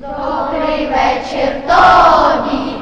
Добрий вечір тобі,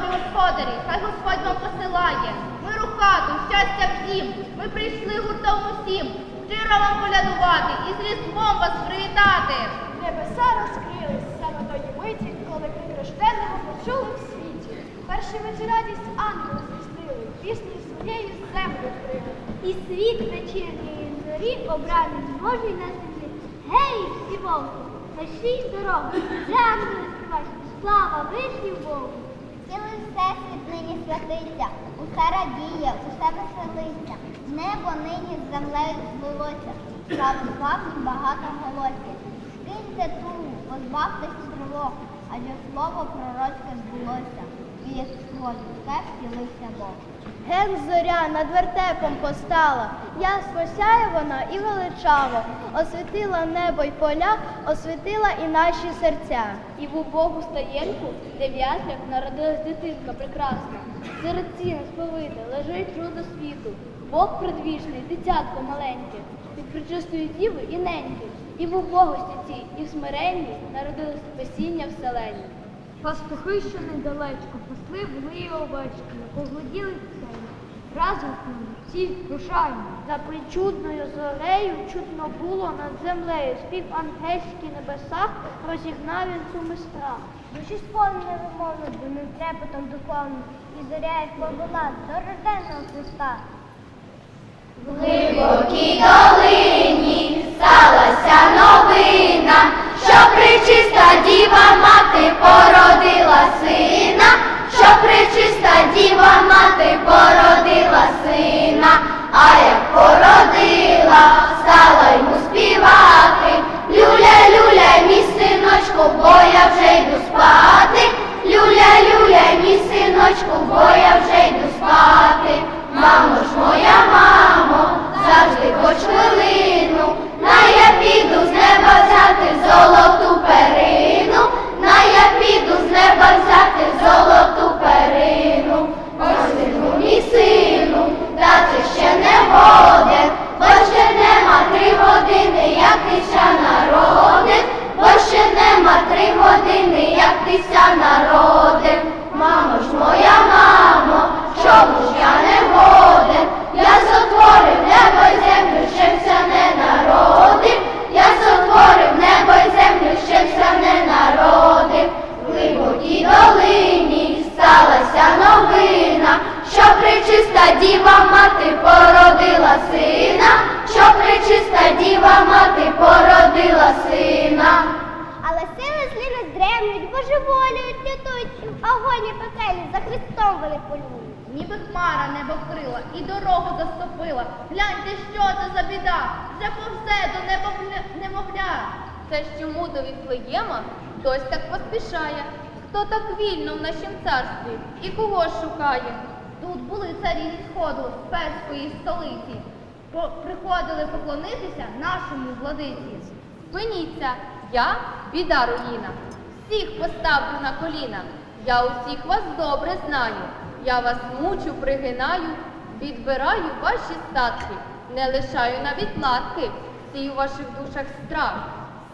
добрі господарі, хай Господь вам посилає. Миру в хату, щастя в дім. Ми прийшли гуртом усім. Щиро вам полядувати і з Різдвом вас привітати. Небеса розкрились саме тої миті, коли рожденного почули в світі. Перші вечі радість ангели звістили, пісню своєю землю вкрили. І світ вечірньої зорі обраний Божий на землі. Гей, всі вовки, пишіть дорогу, вже ангели співають, слава вишню Богу. Цілий всесвіт нині святиться, усе радіє, усе веселиться. Небо нині з землею злилося, славу славні багато голосів. Скиньте тулу, позбавтесь тривог, адже слово пророцьке збулося. І. Ген зоря над вертепом постала, ясно сяє вона і величаво, освітила небо й поля, освітила і наші серця. І в убогу стаєнку, де в народилась дитинка прекрасна. Серед ціни сповите лежить чудо світу. Бог предвічний, дитятко маленьке, від причистої діви і неньки. І в убогості цій, і в смиренні народилось спасіння вселення. Пастухи, що недалечко, пасли були овечки, погляділи все. Разом з ними всі рушаємо. За причудною зорею чутно було над землею, спів ангельські небеса, розігнав він сумий страх. Душі сповнені вимовно, ним трепетом духовним, і зоря як повела до рожденого Христа. В причиста діва мати породила сина, що пречиста діва мати породила сина, а як породила, стала йому співати. Люля, люля, мій синочку, бо я вже йду спати. Дремлють, божеволюють, лютують, в агоні пекелі за Христом вони полюють. Ніби хмара небо вкрила і дорогу заступила. Гляньте, що це за біда, вже повзе до немовля. немовля. Це ж чому до Віфлеєма хтось так поспішає? Хто так вільно в нашім царстві і кого шукає? Тут були царі зі сходу з перської столиці. Приходили поклонитися нашому владиці. Спиніться, я біда руїна. Всіх поставлю на коліна. Я усіх вас добре знаю. Я вас мучу, пригинаю, відбираю ваші статки, не лишаю навіть латки, сію у ваших душах страх.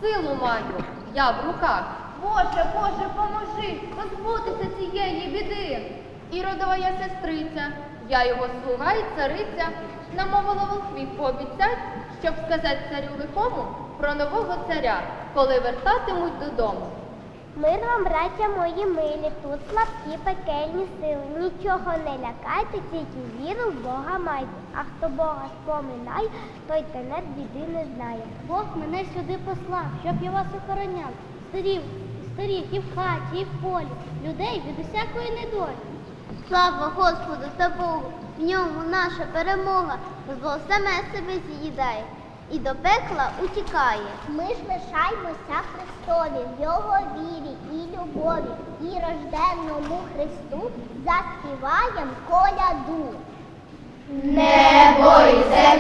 Силу маю, я в руках. Боже, Боже, поможи позбутися цієї біди. І родова я сестриця, я його слуга і цариця, намовила волхвів пообіцять, щоб сказати царю лихому про нового царя, коли вертатимуть додому. Мир вам, браття мої милі, тут слабкі пекельні сили. Нічого не лякайте, тільки віру в Бога майте. А хто Бога споминає, той тенет біди не знає. Бог мене сюди послав, щоб я вас охороняв. Старів, старіх і в хаті, і в полі, людей від усякої недолі. Слава Господу та Богу, в ньому наша перемога, зло саме себе з'їдає і до пекла утікає. Ми ж лишаємося Христові в Його вірі і любові, і рожденному Христу заспіваєм коляду. Небо і земля,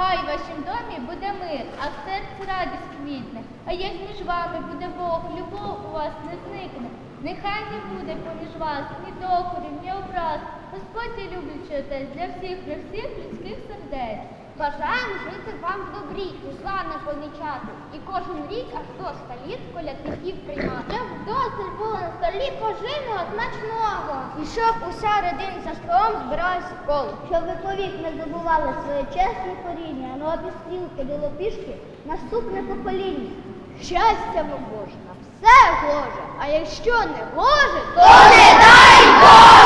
Хай в вашім домі буде мир, а в серці радість квітне. А як між вами буде Бог, любов у вас не зникне. Нехай не буде поміж вас ні докорів, ні образ. Господь є люблячий отець для всіх, для всіх людських сердець. Бажаємо жити вам в добрі і зла не помічати. І кожен рік аж до ста літ колядників приймати. Щоб досить було на столі поживного смачного. І щоб уся родина за столом збиралась в коло. Щоб ви повік не забували своє чесне коріння, а нові стрілки до лопішки наступне покоління. Щастя вам Боже, на все гоже, а якщо не гоже, то То не дай Боже!